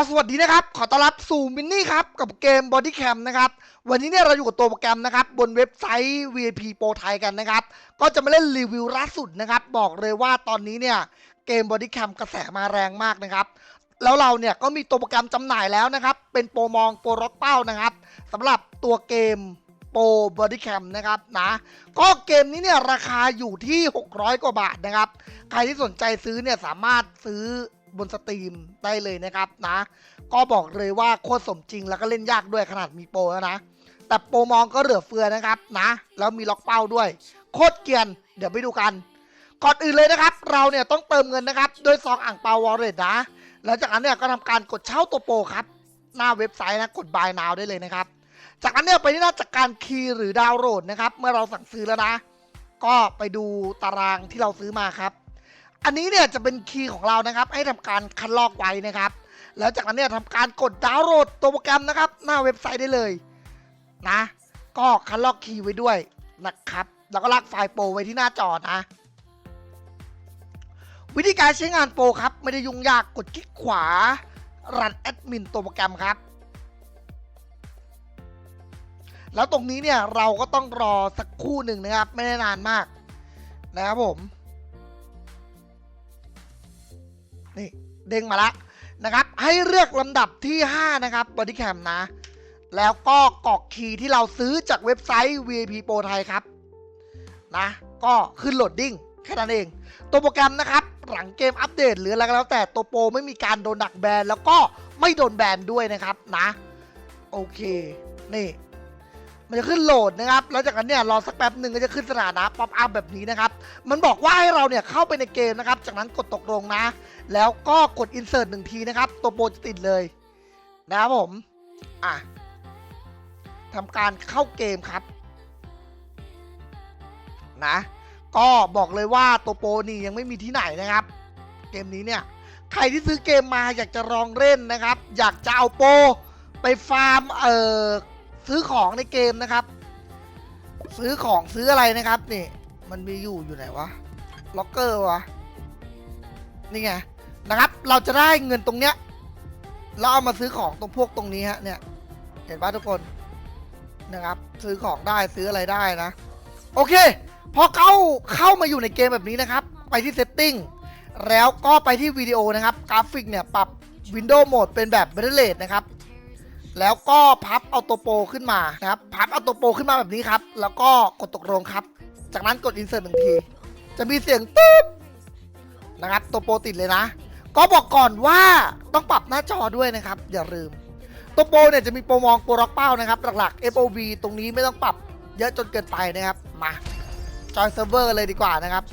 ก็สวัสดีนะครับ ขอต้อนรับสู่มินนี่ครับ กับเกม Body Cam นะครับ วันนี้เนี่ยเราอยู่กับตัวโปรแกรมนะครับ บนเว็บไซต์ VIP Pro ไทยกันนะครับ ก็จะมาเล่นรีวิวล่าสุดนะครับ บอกเลยว่าตอนนี้เนี่ยเกม Body Cam กระแสมาแรงมากนะครับ แล้วเราเนี่ยก็มีตัวโปรแกรมจำหน่ายแล้วนะครับ เป็นโปรมองโปรล็อกเป้านะครับสำหรับตัวเกมโปร Body Cam นะครับนะก็เกมนี้เนี่ยราคาอยู่ที่ 600 กว่าบาทนะครับ ใครที่สนใจซื้อเนี่ยสามารถซื้อ บนสตรีมได้เลยนะครับนะ ก็บอกเลยว่าโคตรสมจริงแล้วก็เล่นยากด้วยขนาดมีโปรแล้วนะ แต่โปรมองก็เหลือเฟือนะครับนะ แล้วมีล็อกเป้าด้วย โคตรเกียน เดี๋ยวไปดูกัน ก่อนอื่นเลยนะครับ เราเนี่ยต้องเติมเงินนะครับโดยซองอ่างเปาวอลเล็ตนะ แล้วจากนั้นเนี่ยก็ทำการกดเช่าตัวโปรครับ หน้าเว็บไซต์นะกด buy now ได้เลยนะครับ จากนั้นเนี่ยไปที่หน้าจัดการคีย์หรือดาวน์โหลดนะครับ เมื่อเราสั่งซื้อแล้วนะ ก็ไปดูตารางที่เราซื้อมาครับ อันนี้เนี่ยจะเป็นคีย์ของเรานะครับ ให้ทำการคัดลอกไว้นะครับ แล้วจากนั้นเนี่ยทำการกดดาวน์โหลดตัวโปรแกรมนะครับ หน้าเว็บไซต์ได้เลยนะ ก็คัดลอกคีย์ไว้ด้วยนะครับ แล้วก็ลากไฟล์โปรไว้ที่หน้าจอนะ วิธีการใช้งานโปรครับ ไม่ได้ยุ่งยากกดคลิกขวา รันแอดมินตัวโปรแกรมครับแล้วตรงนี้เนี่ยเราก็ต้องรอสักคู่หนึ่งนะครับ ไม่ได้นานมากนะครับผม นี่เด้งมาละนะครับ ให้เลือกลำดับที่ 5 นะครับ Body Cam นะ แล้วก็กรอกคีย์ที่เราซื้อจากเว็บไซต์ VIP Pro ไทยครับนะ ก็ขึ้นโหลดดิ้งแค่นั้นเอง ตัวโปรแกรมนะครับ หลังเกมอัปเดตหรืออะไรก็แล้วแต่ตัวโปรไม่มีการโดนดักแบนแล้วก็ไม่โดนแบนด้วยนะครับนะ โอเค นี่ มันจะขึ้นโหลดนะครับ แล้วจากนั้นเนี่ยรอสักแป๊บหนึ่งก็จะขึ้นสถานะป๊อปอัพแบบนี้นะครับ มันบอกว่าให้เราเนี่ยเข้าไปในเกมนะครับ จากนั้นกดตกลงนะ แล้วก็กด insert หนึ่งทีนะครับ ตัวโปรจะติดเลย นะครับผม อะทำการเข้าเกมครับ นะ ก็บอกเลยว่าตัวโปรนี่ยังไม่มีที่ไหนนะครับ เกมนี้เนี่ยใครที่ซื้อเกมมาอยากจะลองเล่นนะครับ อยากจะเอาโปรไปฟาร์มเอ่อ ซื้อของในเกมนะครับ ซื้อของซื้ออะไรนะครับนี่มันมีอยู่อยู่ไหนวะล็อกเกอร์วะนี่ไงนะครับ เราจะได้เงินตรงเนี้ยแล้วเอามาซื้อของตรงพวกตรงนี้ฮะเนี่ยเห็นปะทุกคนนะครับ ซื้อของได้ซื้ออะไรได้นะ โอเค พอเข้าเข้ามาอยู่ในเกมแบบนี้นะครับ ไปที่ setting แล้วก็ไปที่วิดีโอนะครับ กราฟิกเนี่ย ปรับ Windows Mode เป็นแบบ b e t t e r a t e นะครับ แล้วก็พับเอาตัวโปรขึ้นมานะครับพับเอาตัวโปรขึ้นมาแบบนี้ครับ แล้วก็กดตกลงครับ จากนั้นกด insert หนึ่งที จะมีเสียงตุ๊บนะครับตัวโปรติดเลยนะ ก็บอกก่อนว่าต้องปรับหน้าจอด้วยนะครับ อย่าลืม ตัวโปรเนี่ยจะมีโปรมองโปรล็อกเป้านะครับ หลักๆ FOV ตรงนี้ไม่ต้องปรับเยอะจนเกินไปนะครับมาจอยเซิร์ฟเวอร์เลยดีกว่านะครับ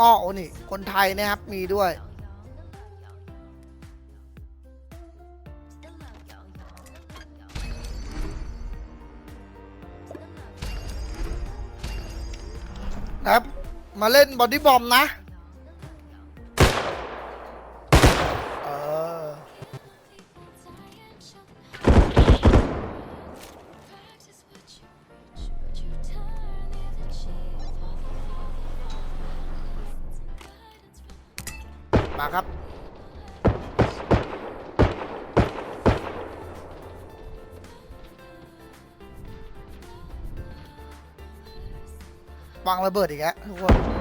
ก็โอ้นี่คนไทยนะครับมีด้วย มาเล่นบอดี้บอมนะ เออ มาครับ วางระเบิดอีกแล้วทุกคน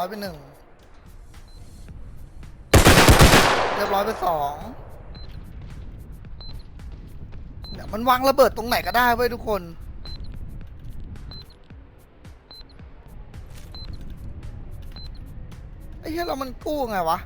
ร้อยไปหนึ่งเรียบร้อยไปสองเนี่ยมันวางระเบิดตรงไหนก็ได้เว้ยทุกคน ไอ้เหี้ยเรามันกู้ไงวะ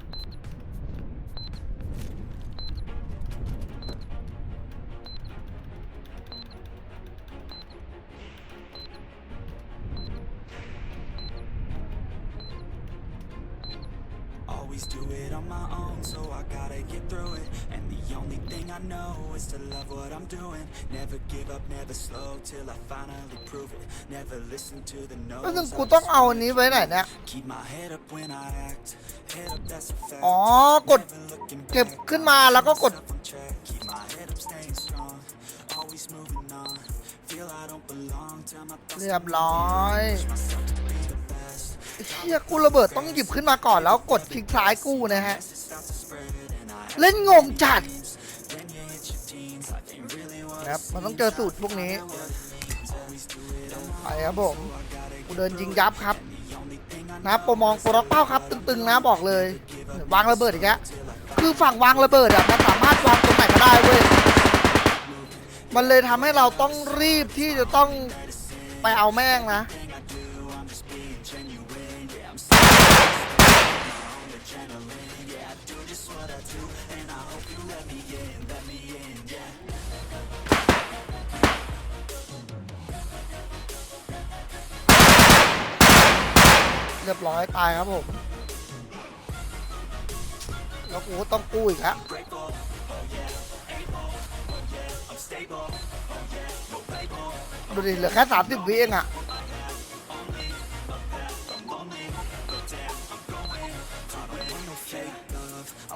Always do it on my own, so I gotta get through it. And the only thing I know is to love what I'm doing. Never give up, never slow till I finally prove it. Never listen to the แล้วซึ่ง no's. กูต้องเอาอันนี้ไว้ไหนเนี่ย Keep my head up when I act. Head up, that's a fact. อ๋อกด Never looking เก็บ back. ขึ้นมาแล้วก็กด Myself on track. Keep my head up, staying strong. Always moving on. Feel I don't belong. Tell my thoughts เรียบร้อย push myself to be the best. ไอ้ เหี้ยกูระเบิดต้องหยิบขึ้นมาก่อนแล้วกดคลิกซ้ายกู้นะฮะ เล่นงงจัดนะครับมันต้องเจอสูตรพวกนี้ ไปครับผมกูเดินยิงยับครับนะโปรมองโปรล็อกเป้าครับ ตึงๆนะบอกเลย วางระเบิดอีกแล้วคือฝั่งวางระเบิดอะมันสามารถวางตรงไหนก็ได้เว้ยมันเลยทำให้เราต้องรีบที่จะต้องไปเอาแม่งนะ เรียบร้อยตายครับผม แล้วกูต้องกู้อีกแล้วดูดิเหลือแค่สามสิบวิเองอะ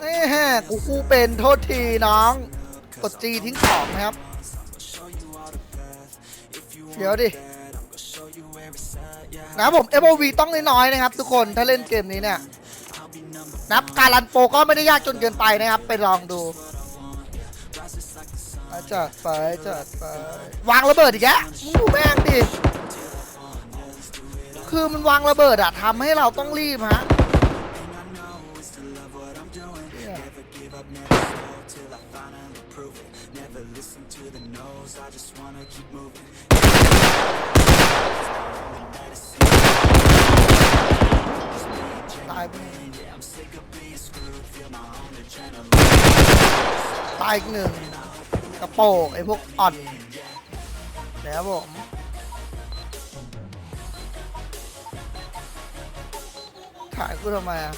นี่ฮะกูกู้เป็นโทษทีน้อง กดจีทิ้งของนะครับ เดี๋ยวดิ นะครับผม FOV ต้องน้อยๆนะครับ ทุกคนถ้าเล่นเกมนี้เนี่ยนับการรันโปรก็ไม่ได้ยากจนเกินไปนะครับ ไปลองดูจัดไปจัดไปวางระเบิดอีกแล้วดูแม่งดิคือมันวางระเบิดอะทำให้เราต้องรีบฮะ ตายตายอีกหนึ่งกระโปงไอ้พวกอ่อนนะครับผมถ่ายกูทำไมอะ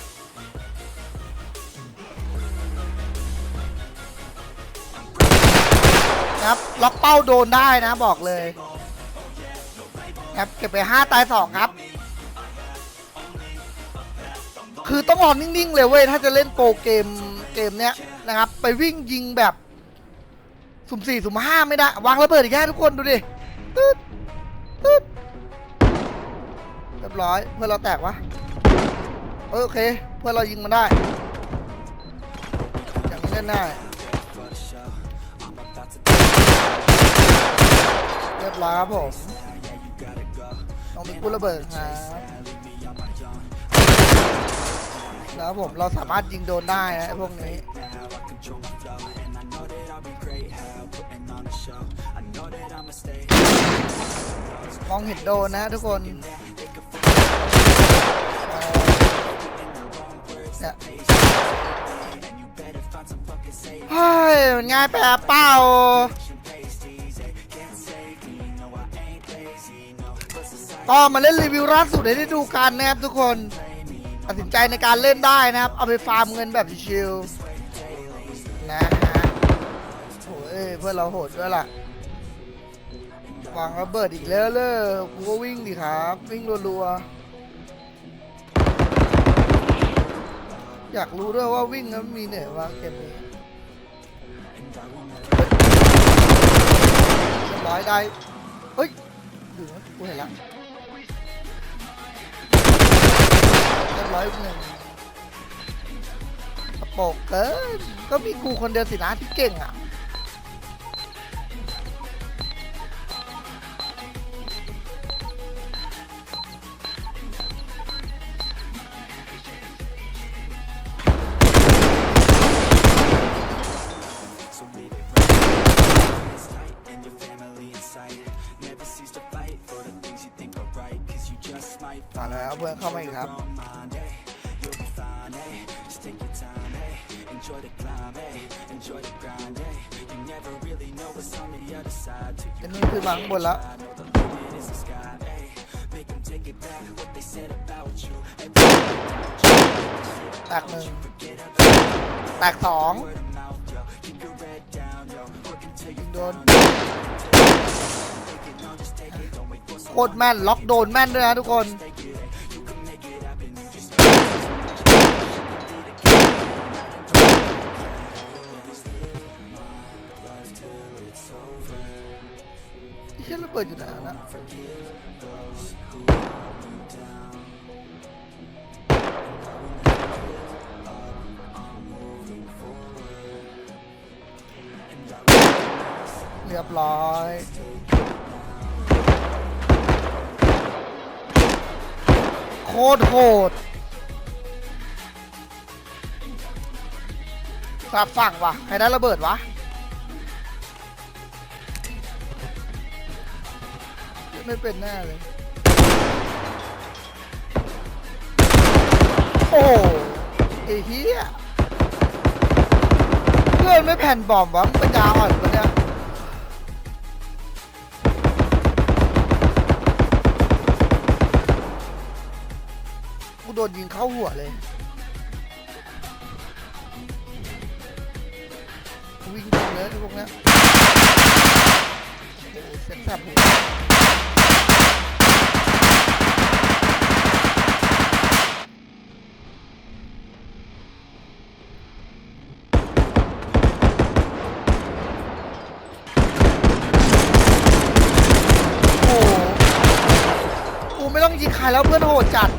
ครับล็อกเป้าโดนได้นะบอกเลย ครับเก็บไป5ตาย2ครับ คือต้องรอนิ่งๆเลยเว้ยถ้าจะเล่นโปรเกมเกมเนี้ยนะครับ ไปวิ่งยิงแบบ สุ่มสี่สุ่มห้าไม่ได้ วางระเบิดอีกแค่ทุกคนดูดิตึ๊ดตึ๊ดเรียบร้อยเพื่อเราแตกวะเออโอเค เพื่อเรายิงมันได้อย่างนี้เล่นได้เรียบร้อยครับผม ต้องมีกู้ระเบิดครับแล้วผมเราสามารถยิงโดนได้นะพวกนี้มองเห็นโดนนะทุกคนเฮ้ยมันง่ายไปเป้า ก็มาเล่นรีวิวล่าสุดให้ได้ดูกันนะครับทุกคนตัดสินใจในการเล่นได้นะครับ เอาไปฟาร์มเงินแบบชิลๆนะฮะโอ้ยเพื่อนเราโหดด้วยล่ะวางระเบิดอีกแล้วเลยกูก็วิ่งดิครับ วิ่งรัวๆ อยากรู้ด้วยว่าวิ่งแล้วมีเหนื่อยวะเกมนี้เรียบร้อยได้ เฮ้ยดูนะกูเห็นและ ร้อยหนึ่งโปกเกินก็มีกูคนเดียวสินะที่เก่งอะต่อแล้วเพื่อนเข้ามาอีกครับ ป็นนี่คือมาข้างบนแล้ว I know the limit is the sky, eh? Make them take it back what they said about you. Everything about you. แตกหนึ่งแตกสอง Word of mouth, yo. Keep your head down, yo. Work until you โดน take it, no, just take it. Don't wait for โคตรแม่นล็อกโดนแม่นด้วยนะทุกคน เช่นระเบิดอยู่ไหนนะเรียบร้อยโคตรโหดกลับฝั่งวะใครได้ระเบิดวะ ไม่เป็นแน่เลย โอ้ไอ้เหี้ยเพื่อนไม่แผ่นบอมวะปัญญาอ่อนปะเนี่ยกูโดนยิงเข้าหัวเลยวิ่งเลยพวกนี้ยโอ้โหเซ็ตแสบ ไม่ต้องยิงใครแล้วเพื่อนโหดจัด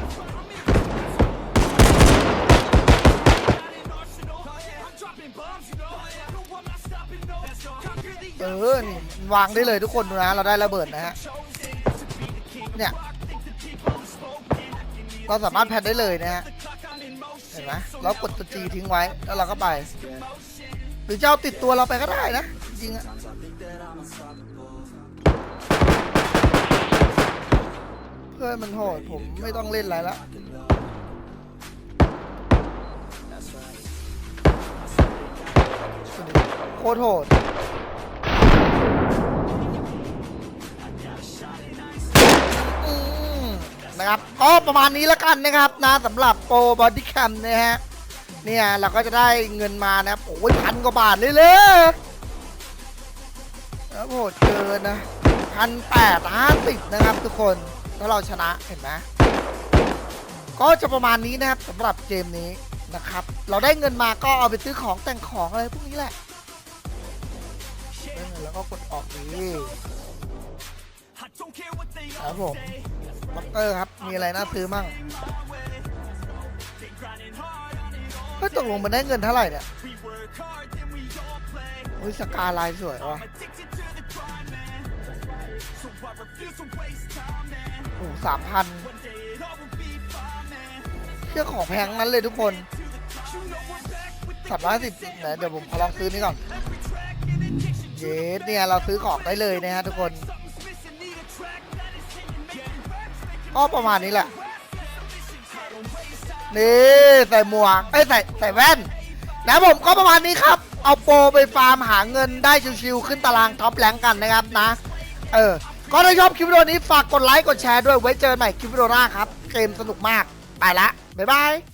เออ นี่ วางได้เลยทุกคนดูนะ เราได้ระเบิดนะฮะ เนี่ย เราสามารถแพนได้เลยนะฮะ เห็นไหมเรากดตัวจีทิ้งไว้ แล้วเราก็ไป หรือจะเอาติดตัวเราไปก็ได้นะ จริงอะ พื่อนมันโหดผมไม่ต้องเล่นอะไรละโคตรโหดนะครับก็ประมาณนี้แล้วกันนะครับนะสำหรับโปรบอดี้แคมนะฮะเนี่ยเราก็จะได้เงินมานะครับโอ้ยพันกว่าบาทเลยเลยแล้วโหดเกินนะพันแปดห้าสิบนะครับทุกคน ถ้าเราชนะเห็นไหมก็จะประมาณนี้นะครับสำหรับเกมนี้นะครับ เราได้เงินมาก็เอาไปซื้อของแต่งของอะไรพวกนี้แหละได้เงินแล้วก็กดออกดีครับผมด็อกเตอร์ครับ มีอะไรน่าซื้อมั่งเฮ้ยตกลงมันได้เงินเท่าไหร่เนี่ยอุ้ยสกาลายสวยว่ะ อ้สามพันเชื่อของแพงนั้นเลยทุกคนสามร้อยสิบไหนเดี๋ยวผมขอลองซื้อนี่ก่อนเยสเนี่ยเราซื้อของได้เลยนะฮะทุกคนก็ประมาณนี้แหละนี่ใส่หมวกไอ้ใส่ใส่แว่นนะผมก็ประมาณนี้ครับ เอาโปรไปฟาร์มหาเงินได้ชิวๆขึ้นตารางท็อปแรงกันนะครับนะ เออ ก็ถ้าชอบคลิปวิดีโอนี้ฝากกดไลค์กดแชร์ด้วยไว้เจอกันใหม่คลิปวิดีโอหน้าครับ เกมสนุกมาก ไปละ บ๊ายบาย